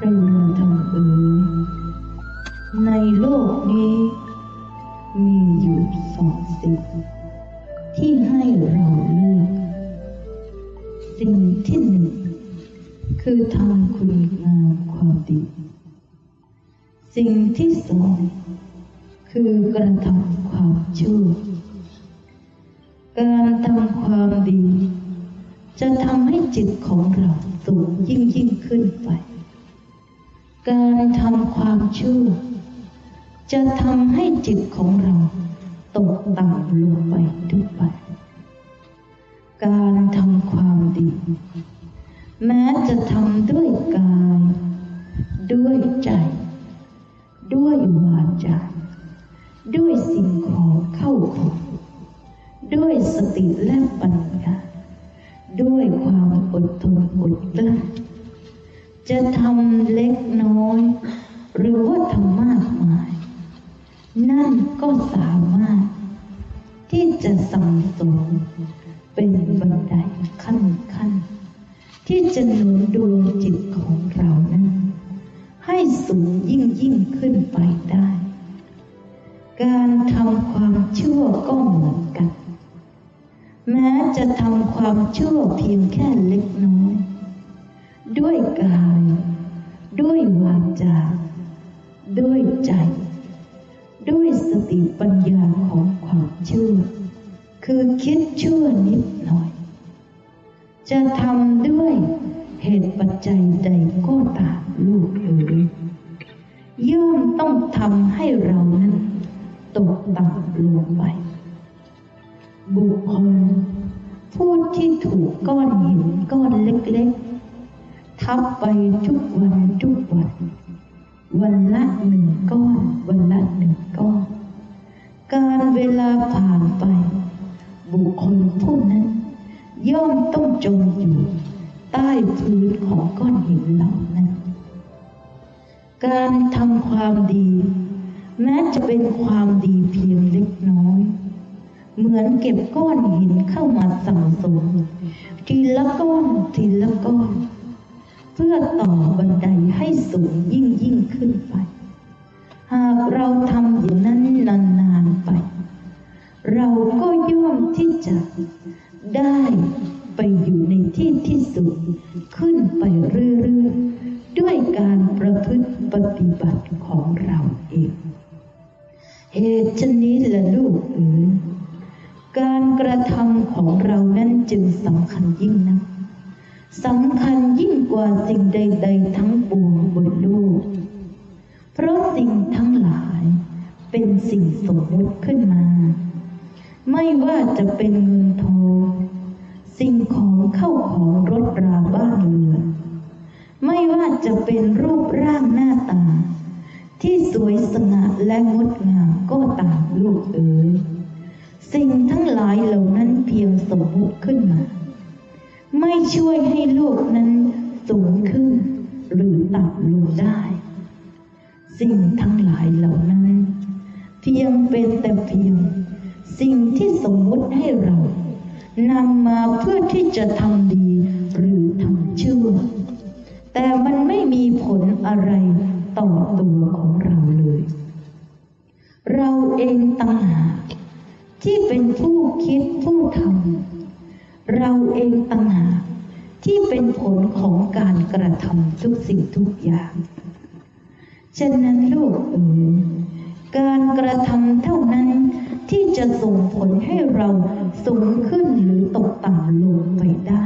เราเรือนทำเอ๋ยในโลกนี้ มีอยู่สองสิ่ง ที่ให้เราเลือกสิ่งที่หนึ่งคือทำคุณงามความดี สิ่งที่สองคือกระทำความชั่ว การทำความดี จะทำให้จิตของเรา การทำความชั่ว จะทำให้จิตของเราตกต่ำลงไปทุกวันการทำความดี แม้จะทำด้วยกาย ด้วยใจ ด้วยวาจาด้วยสิ่งของเข้าของ ด้วยสติและปัญญาด้วยความอดทนอดกลั้น จะทำเล็กน้อย หรือว่าทำมากมาย นั่นก็สามารถ ที่จะสั่งสมเป็นบันไดขั้นขั้น ที่จะหนุนดวงจิตของเรานั้น ให้สูงยิ่งยิ่งขึ้นไปได้ การทำความชั่วก็เหมือนกัน แม้จะทำความชั่วเพียงแค่เล็ก กาย ด้วยวาจา ด้วยใจ ด้วยสติปัญญาของความชั่วคือคิดชั่วนิดหน่อย จะทำด้วยเหตุปัจจัยใดก็ตามลูกเอ๋ยย่อมต้องทำให้เรานั้นตกต่ำลงไป บุคคลผู้ที่ถูกก้อนหินก้อนเล็กๆ ทับไปทุกวันทุกวัน วันละหนึ่งก้อนวันละหนึ่งก้อนการเวลาผ่านไป บุคคลผู้นั้น ย่อมต้องจมอยู่ ใต้พื้นของก้อนหินเหล่านั้น การทำความดี แม้จะเป็นความดีเพียงเล็กน้อย เหมือนเก็บก้อนหินเข้ามาสั่งสมทีละก้อนทีละก้อน พื่อต่อบันไดให้สูงยิ่งยิ่งขึ้นไป หากเราทำอย่างนั้นนานๆไป เราก็ย่อมที่จะได้ไปอยู่ในที่ที่สูงขึ้นไปเรื่อยๆ ด้วยการประพฤติปฏิบัติของเราเอง เหตุชนนี้และลูกเอ๋ยการกระทำของเรานั้นจึงสำคัญยิ่งนัก สำคัญยิ่งกว่าสิ่งใด ๆ ทั้งปวงบนโลก เพราะสิ่งทั้งหลายเป็นสิ่งสมมติขึ้นมา ไม่ว่าจะเป็นเงินทองสิ่งของเข้าของรถราบ้านเรือนไม่ว่าจะเป็นรูปร่างหน้าตา ที่สวยสง่าและงดงามก็ตามลูกเอ๋ยสิ่งทั้งหลายเหล่านั้นเพีย ไม่ช่วยให้ลูกนั้นสูงขึ้น หรือต่ำลงได้ สิ่งทั้งหลายเหล่านั้น เพียงเป็นแต่เพียง สิ่งที่สมมุติให้เรานำมาเพื่อที่จะทำดีหรือทำชั่วแต่มันไม่มีผลอะไรต่อตัวของเราเลย เราเองต่างหากที่เป็นผู้คิดผู้ทำ เราเองต่างหากที่เป็นผลของการกระทำทุกสิ่งทุกอย่าง ฉะนั้นลูกเอ๋ยการกระทำเท่านั้นที่จะส่งผลให้เราสูงขึ้นหรือตกต่ำลงไปได้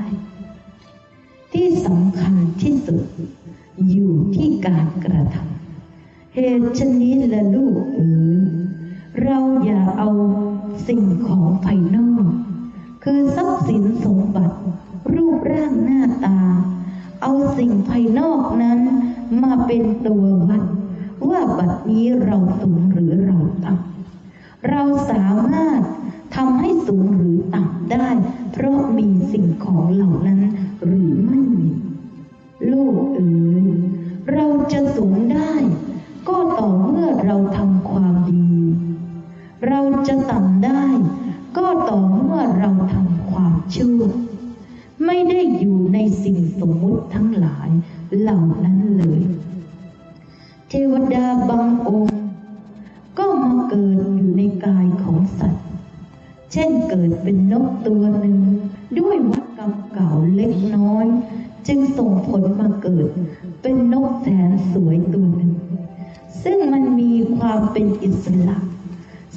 ที่สำคัญที่สุด อยู่ที่การกระทำเหตุชนี้และลูกเอ๋ยเราอย่าเอาสิ่งของภายนอก คือทรัพย์สินสมบัติ รูปร่างหน้าตา เอาสิ่งภายนอกนั้นมาเป็นตัววัด ว่าบัดนี้เราสูงหรือเราต่ำเราสามารถทำให้สูงหรือต่ำได้ เพราะมีสิ่งของเหล่านั้นหรือไม่มีลูกเอ๋ยเราจะสูงได้ ก็ต่อเมื่อเราทำความดี เราจะต่ำได้ ต่อเมื่อเราทำความชั่ว ไม่ได้อยู่ในสิ่งสมมุติทั้งหลายเหล่านั้นเลย เทวดาบางองค์ ก็มาเกิดอยู่ในกายของสัตว์ เช่นเกิดเป็นนกตัวหนึ่ง ด้วยวัฏกรรมเก่าเล็กน้อย จึงส่งผลมาเกิด เป็นนกแสนสวยตัวหนึ่ง ซึ่งมันมีความเป็นอิสระ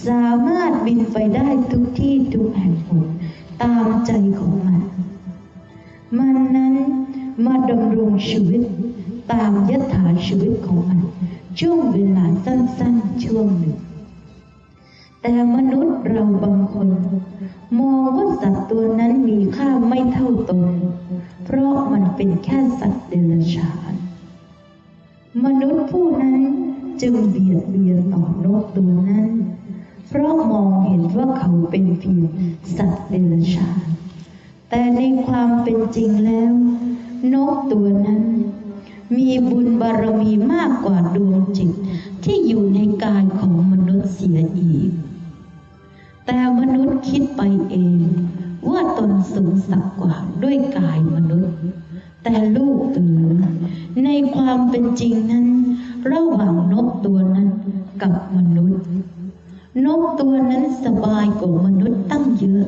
สามารถบินไปได้ทุกที่ทุกแห่งหนตามใจของมัน มันนั้นมาดำรงชีวิตตามยถาชีวิตของมัน ช่วงเวลาสั้นๆช่วงหนึ่ง แต่มนุษย์เราบางคน มองว่าสัตว์ตัวนั้นมีค่าไม่เท่าตน เพราะมันเป็นแค่สัตว์เดรัจฉาน มนุษย์ผู้นั้นจึงเบียดเบียนต่อนกตัวนั้น ว่าเขาเป็นเพียงสัตว์เดรัจฉานแต่ในความเป็นจริงแล้ว นกตัวนั้น มีบุญบารมีมากกว่าดวงจิตที่อยู่ในกายของมนุษย์เสียอีก แต่มนุษย์คิดไปเองว่าตนสูงสักกว่าด้วยกายมนุษย์ แต่ลูกเอ๋ยในความเป็นจริงนั้น ระหว่างนกตัวนั้นกับมนุษย์ นกตัวนั้นสบายกว่ามนุษย์ตั้งเยอะ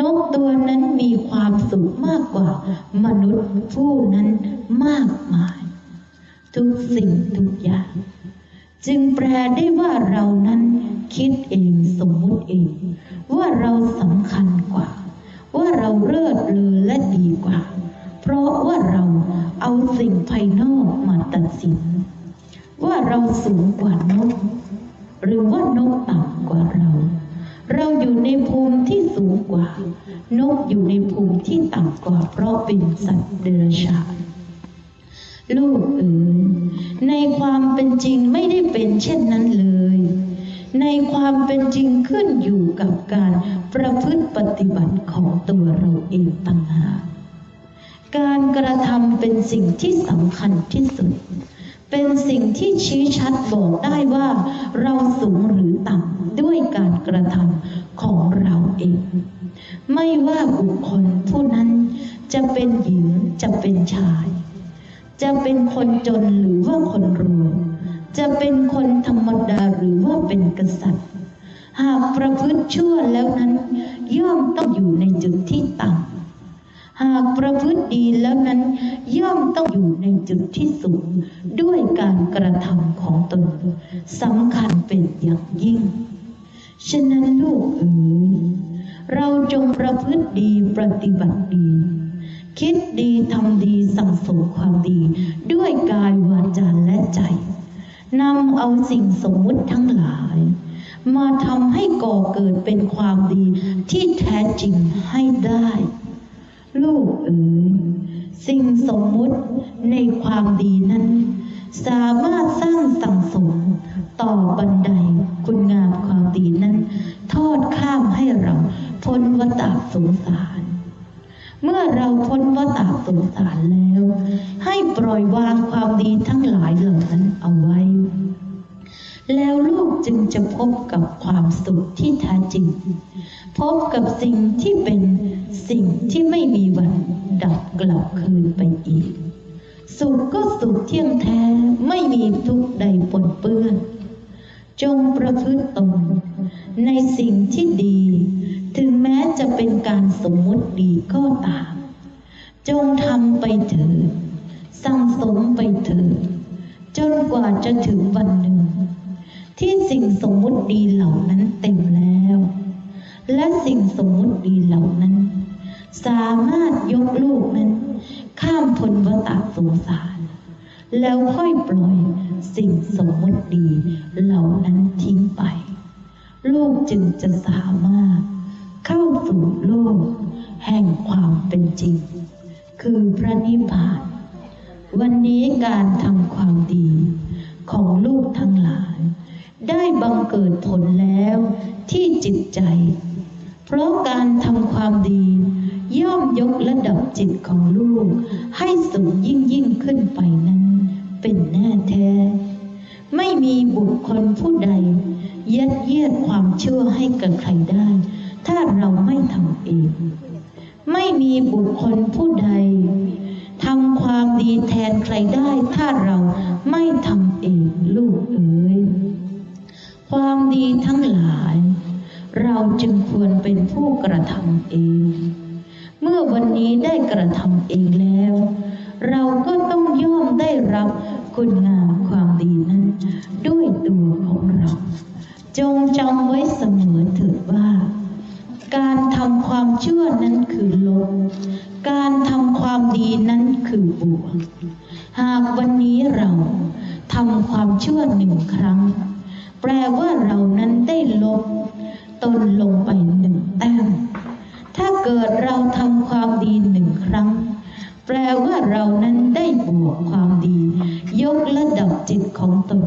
นกตัวนั้นมีความสุขมากกว่า มนุษย์ผู้นั้นมากมาย ทุกสิ่งทุกอย่าง จึงแปลได้ว่าเรานั้นคิดเองสมมุติเอง ว่าเราสำคัญกว่า ว่าเราเลิศเลอและดีกว่า เพราะว่าเราเอาสิ่งภายนอกมาตัดสิน ว่าเราสูงกว่านก หรือว่านกต่ำกว่าเรา เราอยู่ในภูมิที่สูงกว่า นกอยู่ในภูมิที่ต่ำกว่า เพราะเป็นสัตว์เดรัจฉานลูกเอ๋ยในความเป็นจริงไม่ได้เป็นเช่นนั้นเลย ในความเป็นจริงขึ้นอยู่กับการประพฤติปฏิบัติของตัวเราเองต่างหากการกระทำเป็นสิ่งที่สำคัญที่สุด เป็นสิ่งที่ชี้ชัดบอกได้ว่า เราสูงหรือต่ำด้วยการกระทำของเราเอง ไม่ว่าบุคคลผู้นั้นจะเป็นหญิงจะเป็นชาย จะเป็นคนจนหรือว่าคนรวยจะเป็นคนธรรมดาหรือว่าเป็นกษัตริย์ หากประพฤติชั่วแล้วนั้น ย่อมต้องอยู่ในจุดที่ต่ำ หากประพฤติดีแล้วนั้นย่อมต้องอยู่ในจุดที่สูง ด้วยการกระทำของตนสำคัญเป็นอย่างยิ่ง ฉะนั้นลูกเอ๋ยเราจงประพฤติดีปฏิบัติดีคิดดีทำดีสั่งสมความดี ด้วยกายวาจาและใจนำเอาสิ่งสมมุติทั้งหลาย มาทำให้ก่อเกิดเป็นความดีที่แท้จริงให้ได้ ลูกเอ๋ยสิ่งสมมุติในความดีนั้น สามารถสร้างสั่งสมต่อบันไดคุณงามความดีนั้น ทอดข้ามให้เราพ้นวัฏสงสาร เมื่อเราพ้นวัฏสงสารแล้ว ให้ปล่อยวางความดีทั้งหลายเหล่านั้นเอาไว้ แล้วลูกจึงจะพบกับความสุขที่แท้จริง พบกับสิ่งที่เป็น สิ่งที่ไม่มีวันดับกลับคืนไปอีก สุขก็สุขเที่ยงแท้ไม่มีทุกข์ใดปนเปื้อน จงประพฤติตนในสิ่งที่ดี ถึงแม้จะเป็นการสมมุติดีก็ตาม จงทำไปเถิดสั่งสมไปเถิดจนกว่าจะถึงวันหนึ่ง ที่สิ่งสมมุติดีเหล่านั้นเต็มแล้ว และสิ่งสมมุติดีเหล่านั้น สามารถยกลูกนั้น ข้ามพ้นวัฏสงสาร แล้วค่อยปล่อยสิ่งสมมติดี เหล่านั้นทิ้งไป ลูกจึงจะสามารถเข้าสู่โลก แห่งความเป็นจริง คือพระนิพพาน วันนี้การทำความดีของลูกทั้งหลาย ได้บังเกิดผลแล้วที่จิตใจ เพราะการทำความดี ย่อมยกระดับจิตของลูก ให้สูงยิ่งยิ่งขึ้นไปนั้น เป็นแน่แท้ ไม่มีบุคคลผู้ใด ยัดเยียดความชั่วให้กับใครได้ ถ้าเราไม่ทำเอง ไม่มีบุคคลผู้ใดทำความดีแทนใครได้ ถ้าเราไม่ทำเองลูกเอ๋ยความดีทั้งหลาย เราจึงควรเป็นผู้กระทำเอง เมื่อวันนี้ได้กระทำเองแล้ว เราก็ต้องย่อมได้รับคุณงามความดีนั้น ด้วยตัวของเรา จงจำไว้เสมอเถิดว่า การทำความชั่วนั้นคือลบการทำความดีนั้นคือบวก หากวันนี้เราทำความชั่วหนึ่งครั้ง นั้นได้บวกความดี ยกระดับจิตของตน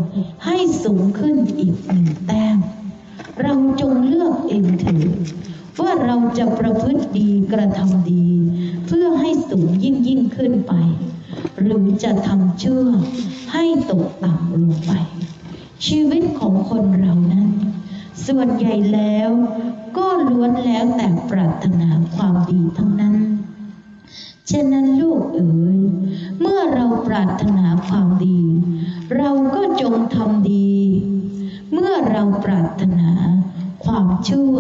ให้สูงขึ้นอีกหนึ่งแต้ม เราจงเลือกเองเถิดว่าเราจะประพฤติดีกระทำดี เพื่อให้สูงยิ่งยิ่งขึ้นไป หรือจะทำชั่วให้ตกต่ำลงไป ชีวิตของคนเรานั้น ส่วนใหญ่แล้ว ก็ล้วนแล้วแต่ปรารถนาความดีทั้งนั้น ฉะนั้นลูกเอ๋ย เมื่อเราปรารถนาความดี เราก็จงทำดี เมื่อเราปรารถนาความชั่ว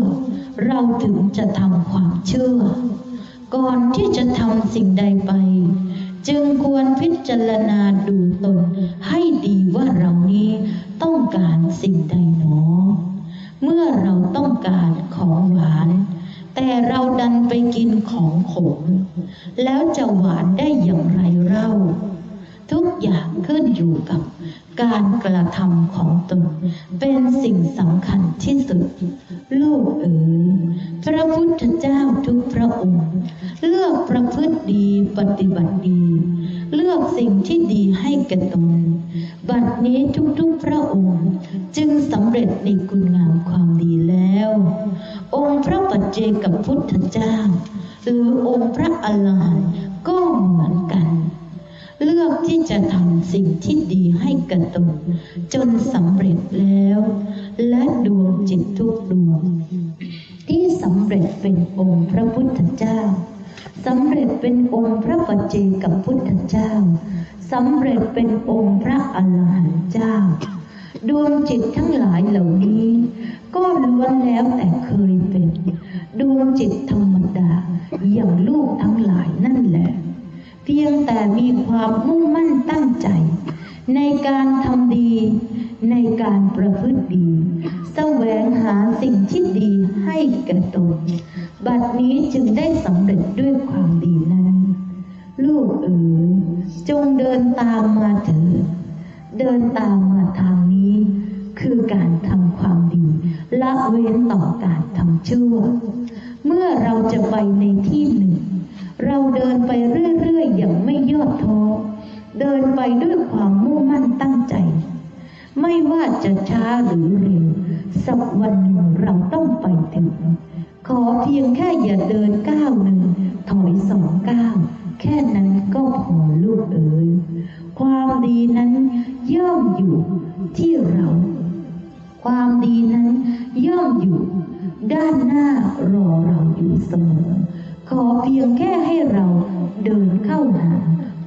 เราถึงจะทำความชั่ว ก่อนที่จะทำสิ่งใดไป จึงควรพิจารณาดูตนให้ดีว่าเรานี้ต้องการสิ่งใดหนอ เมื่อเราต้องการของหวาน แต่เราดันไปกินของขม แล้วจะหวานได้อย่างไรเล่า ทุกอย่างขึ้นอยู่กับการกระทำของตน เป็นสิ่งสำคัญที่สุด ลูกเอ๋ยพระพุทธเจ้าทุกพระองค์ เลือกประพฤติดีปฏิบัติดี เลือกสิ่งที่ดีให้แก่ตนบัดนี้ทุกๆพระองค์ จึงสำเร็จในคุณงามความดีแล้ว องค์พระปัจเจกับพุทธเจ้า หรือองค์พระอรหันต์ก็เหมือนกัน เลือกที่จะทำสิ่งที่ดีให้กับตนจนสำเร็จแล้ว และดวงจิตทุกดวง ที่สำเร็จเป็นองค์พระพุทธเจ้าสำเร็จเป็นองค์พระปัจเจกับพุทธเจ้าสำเร็จเป็นองค์พระอรหันต์เจ้า ดวงจิตทั้งหลายเหล่านี้ ก็ล้วนแล้วแต่เคยเป็น ดวงจิตธรรมดา อย่างลูกทั้งหลายนั่นแหละ เพียงแต่มีความมุ่งมั่นตั้งใจ ในการทำดี ในการประพฤติดีแสวงหาสิ่งที่ดีให้แก่ตนบัดนี้จึงได้สำเร็จด้วยความดีนั้น ลูกเอ๋ยจงเดินตามมาเถิดเดินตามมาทาง นี้คือการทำความดีละเว้นต่อการทำชั่ว เมื่อเราจะไปในที่หนึ่ง เราเดินไปเรื่อยๆอย่างไม่ย่อท้อเดินไปด้วยความมุ่งมั่นตั้งใจ ไม่ว่าจะช้าหรือเร็ว สักวันหนึ่งเราต้องไปถึง ขอเพียงแค่อย่าเดินก้าวหนึ่งถอยสองก้าวแค่นั้นก็พอลูกเอ๋ยความดีนั้นย่อมอยู่ ที่เรา ความดีนั้นย่อมอยู่ ด้านหน้ารอเราอยู่เสมอ ขอเพียงแค่ให้เราเดินเข้าหา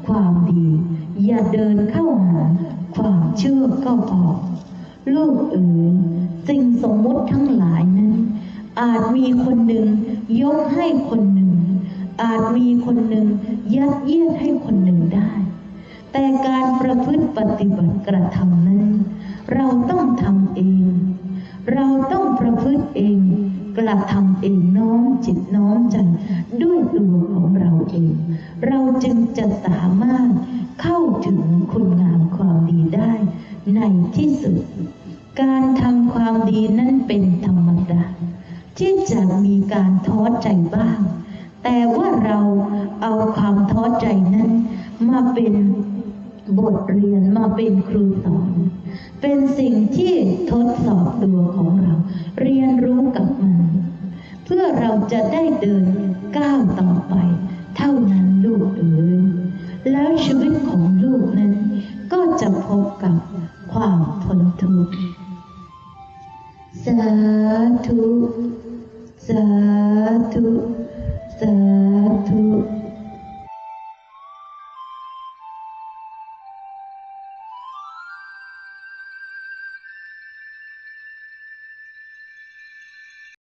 ความดี อย่าเดินเข้าหา ความเชื่อก็พอลูกเอ๋ยสิ่งสมมุติทั้งหลายนั้น อาจมีคนหนึ่งยกให้คนหนึ่ง อาจมีคนหนึ่งยัดเยียดให้คนหนึ่งได้ แต่การประพฤติปฏิบัติกระทำนั้น เราต้องทำเอง เราต้องประพฤติเอง กระทำเองน้อมจิตน้อมใจด้วยตัวของเราเอง เราจึงจะสามารถเข้าถึงคุณงามความดีได้ในที่สุด การทำความดีนั้นเป็นธรรมดาที่จะมีการท้อใจบ้าง แต่ว่าเราเอาความท้อใจนั้นมาเป็น บทเรียนมาเป็นครูสอน เป็นสิ่งที่ทดสอบตัวของเรา เรียนรู้กับมัน เพื่อเราจะได้เดินก้าวต่อไป เท่านั้นลูกเอ๋ยแล้วชีวิตของลูกนั้น ก็จะพบกับ